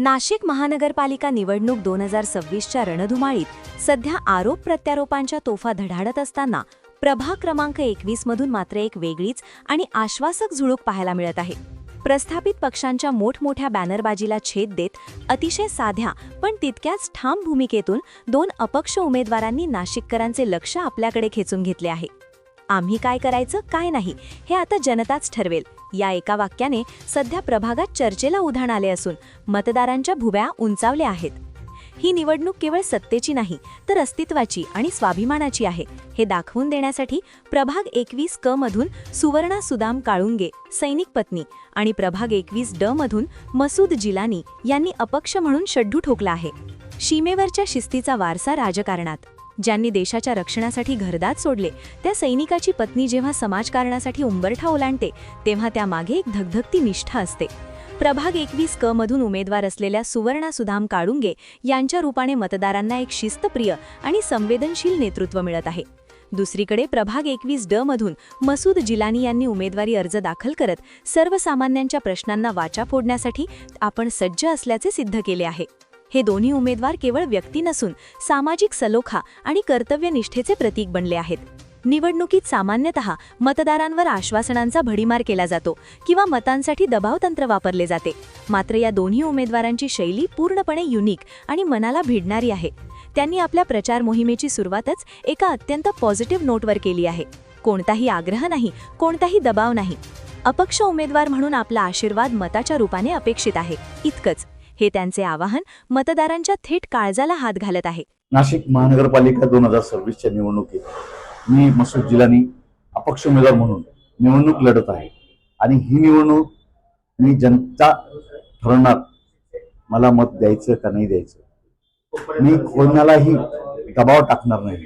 नाशिक महानगरपालिका निवडणूक दोन हजार सव्वीसच्या रणधुमाळीत सध्या आरोप प्रत्यारोपांच्या तोफा धडाडत असताना प्रभाग क्रमांक एकवीस मधून मात्र एक वेगळीच आणि आश्वासक झुळूक पाहायला मिळत आहे. प्रस्थापित पक्षांच्या मोठमोठ्या बॅनरबाजीला छेद देत अतिशय साध्या पण तितक्याच ठाम भूमिकेतून दोन अपक्ष उमेदवारांनी नाशिककरांचे लक्ष आपल्याकडे खेचून घेतले आहे. आम्ही काय करायचं काय नाही हे आता जनताच ठरवेल. या एका वाक्याने सध्या प्रभागात चर्चेला उधाण आले असून मतदारांच्या भुव्या उंचावल्या आहेत. ही निवडणूक केवळ सत्तेची नाही तर अस्तित्वाची आणि स्वाभिमानाची आहे. हे दाखवून देण्यासाठी प्रभाग एकवीस क मधून सुवर्णा सुदाम काळुंगे सैनिक पत्नी आणि प्रभाग एकवीस ड मधून मसूद जिलानी यांनी अपक्ष म्हणून शड्डू ठोकला आहे. सीमेवरच्या शिस्तीचा वारसा राजकारणात. ज्यांनी देशाच्या रक्षणासाठी घरदात सोडले त्या सैनिकाची पत्नी जेव्हा समाजकारणासाठी उंबरठा ओलांडते तेव्हा त्यामागे एक धगधगती निष्ठा असते. प्रभाग एकवीस क मधून उमेदवार असलेल्या सुवर्णा सुधाम काळुंगे यांच्या रूपाने मतदारांना एक शिस्तप्रिय आणि संवेदनशील नेतृत्व मिळत आहे. दुसरीकडे प्रभाग एकवीस ड मधून मसूद जिलानी यांनी उमेदवारी अर्ज दाखल करत सर्वसामान्यांच्या प्रश्नांना वाचा फोडण्यासाठी आपण सज्ज असल्याचे सिद्ध केले आहे. हे दोन्ही उमेदवार केवळ व्यक्ती नसून सामाजिक सलोखा आणि कर्तव्यनिष्ठेचे प्रतीक बनले आहेत. निवडणुकीत सामान्यतः मतदारांवर आश्वासनांचा भडीमार केला जातो किंवा मतांसाठी दबावतंत्र वापरले जाते. मात्र या दोन्ही उमेदवारांची शैली पूर्णपणे युनिक आणि मनाला भिडणारी आहे. त्यांनी आपल्या प्रचार मोहिमेची सुरुवातच एका अत्यंत पॉझिटिव्ह नोटवर केली आहे. कोणताही आग्रह नाही कोणताही दबाव नाही. अपक्ष उमेदवार म्हणून आपला आशीर्वाद मताच्या रूपाने अपेक्षित आहे. इतकंच. हे त्यांचे आवाहन मतदारांच्या थेट काळजाला हात घालत आहे. नाशिक महानगरपालिका दोन हजार सव्वीसच्या निवडणुकीत मी मसूद जिलानी अपक्ष उमेदवार म्हणून निवडणूक लढत आहे. आणि ही निवडणूक मी जनता ठरवणार मला मत द्यायचं का नाही द्यायचं? मी कोणालाही दबाव टाकणार नाही.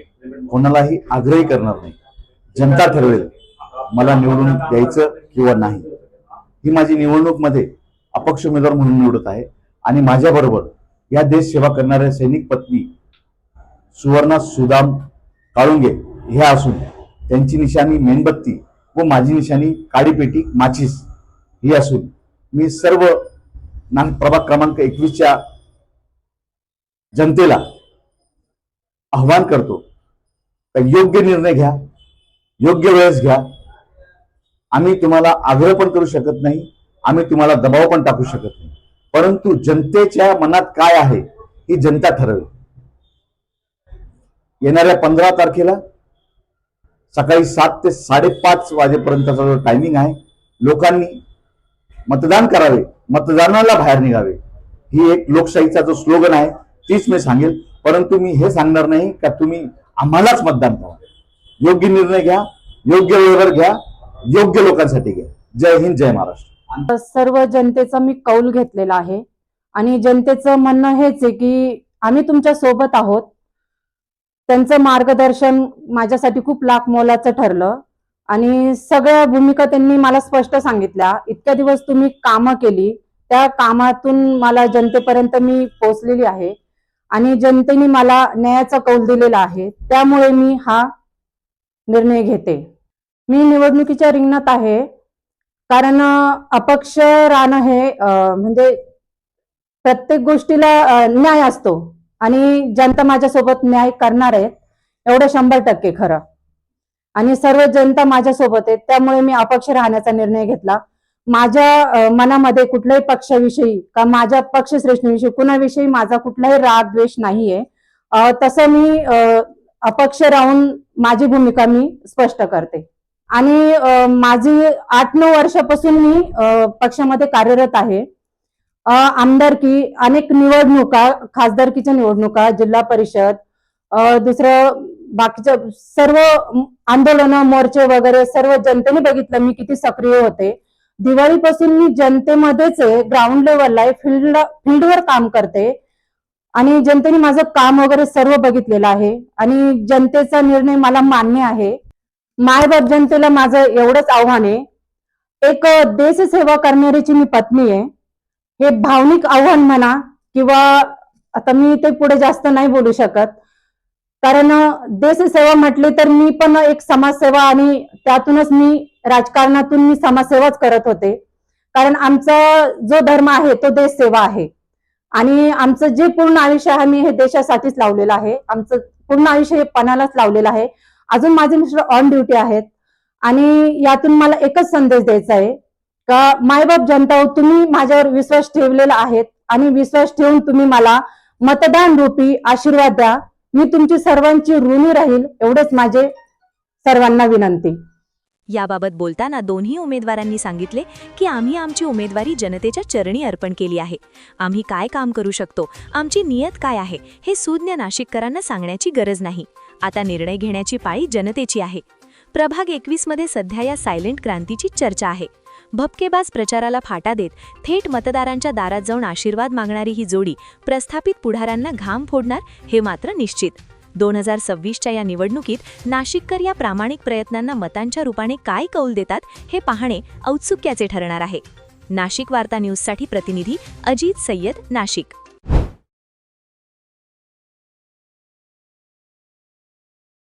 कोणालाही आग्रही करणार नाही. जनता ठरवेल मला निवडून द्यायचं किंवा नाही. ही माझी निवडणूकमध्ये अपक्ष उमेदवार म्हणून निवडत आहे. आणि माझ्याबरोबर या देश सेवा करणाऱ्या सैनिक पत्नी सुवर्णा सुदाम काळुंगे हे असून त्यांची निशाणी मेणबत्ती व माझी निशाणी काळीपेटी माचीस ही असून मी सर्व नान प्रभाग क्रमांक एकवीसच्या जनतेला आव्हान करतो योग्य निर्णय घ्या योग्य वेळेस घ्या. आम्ही तुम्हाला आग्रह पण करू शकत नाही आम्ही तुम्हाला दबाव पण टाकू शकत नाही. परंतु जनतेच्या मनात काय आहे ही जनता ठरवेल. येणाऱ्या पंधरा तारखेला सकाळी सात ते साडेपाच वाजेपर्यंतचा जो टायमिंग आहे लोकांनी मतदान करावे मतदानाला बाहेर निघावे. ही एक लोकशाहीचा जो स्लोगन आहे तीच मी सांगेल. परंतु मी हे सांगणार नाही का तुम्ही आम्हालाच मतदान करा. योग्य निर्णय घ्या योग्य वेळेवर घ्या योग्य लोकांसाठी घ्या. जय हिंद जय महाराष्ट्र. सर्व जनतेचा मी कौल घेतलेला आहे. आणि जनतेचं म्हणणं हेच आहे की आम्ही तुमच्यासोबत आहोत. त्यांचं मार्गदर्शन माझ्यासाठी खूप लाख मोलाचं ठरलं. आणि सगळ्या भूमिका त्यांनी मला स्पष्ट सांगितल्या. इतक्या दिवस तुम्ही कामं केली. त्या कामातून मला जनतेपर्यंत मी पोहोचलेली आहे. आणि जनतेने मला न्यायाचा कौल दिलेला आहे. त्यामुळे मी हा निर्णय घेते. मी निवडणुकीच्या रिंगणात आहे. कारण अपक्ष राहणं हे म्हणजे प्रत्येक गोष्टीला न्याय असतो. आणि जनता माझ्यासोबत न्याय करणार आहे एवढं शंभर टक्के खरं. आणि सर्व जनता माझ्यासोबत आहे त्यामुळे मी अपक्ष राहण्याचा निर्णय घेतला. माझ्या मनामध्ये कुठल्याही पक्षाविषयी का माझ्या पक्षश्रेष्ठीविषयी कुणाविषयी माझा कुठलाही राग द्वेष नाहीये तसं मी अपक्ष राहून माझी भूमिका मी स्पष्ट करते. आणि माझी आठ नऊ वर्षापासून मी पक्षामध्ये कार्यरत आहे. आमदारकी अनेक निवडणुका खासदारकीच्या निवडणुका जिल्हा परिषद दुसरं बाकीच्या सर्व आंदोलन मोर्चे वगैरे सर्व जनतेने बघितलं मी किती सक्रिय होते. दिवाळीपासून मी जनतेमध्येच आहे ग्राउंड लेवलला आहे फील्ड फील्डवर काम करते. आणि जनतेने माझं काम वगैरे सर्व बघितलेलं आहे. आणि जनतेचा निर्णय मला मान्य आहे. मायबाप जनतेला माझं एवढंच आव्हान आहे. एक देशसेवा करणारीची मी पत्नी आहे. हे भावनिक आव्हान म्हणा किंवा आता मी ते पुढे जास्त नाही बोलू शकत. कारण देशसेवा म्हटली तर मी पण एक समाजसेवा आणि त्यातूनच मी राजकारणातून मी समाजसेवाच करत होते. कारण आमचा जो धर्म आहे तो देशसेवा आहे. आणि आमचं जे पूर्ण आयुष्य आहे मी हे देशासाठीच लावलेलं आहे. आमचं पूर्ण आयुष्य हे पणालाच लावलेलं आहे. अजून माझे मिस्टर ऑन ड्युटी आहेत. आणि यातून मला एकच संदेश द्यायचा आहे का मायबाप जनता तुम्ही माझ्यावर विश्वास ठेवलेला आहेत आणि विश्वास ठेवून तुम्ही मला मतदान रूपी आशीर्वाद द्या. मी तुमची सर्वांची ऋणी राहील एवढेच माझे सर्वांना विनंती. याबाबत बोलताना दोन्ही उमेदवारांनी सांगितले की आम्ही आमची उमेदवारी जनतेच्या चरणी अर्पण केली आहे. आम्ही काय काम करू शकतो? आमची नियत काय आहे? हे सुज्ञ नाशिककरांना सांगण्याची गरज नाही. आता निर्णय घेण्याची पाळी जनतेची आहे. प्रभाग एकवीसमध्ये सध्या या सायलेंट क्रांतीची चर्चा आहे. भपकेबाज प्रचाराला फाटा देत थेट मतदारांच्या दारात जाऊन आशीर्वाद मागणारी ही जोडी प्रस्थापित पुढाऱ्यांना घाम फोडणार हे मात्र निश्चित. दोन हजार सव्वीसच्या या निवडणुकीत नाशिककर या प्रामाणिक प्रयत्नांना मतांच्या रूपाने काय कौल देतात हे पाहणे औत्सुक्याचे ठरणार आहे. नाशिक वार्ता न्यूजसाठी प्रतिनिधी अजित सय्यद नाशिक.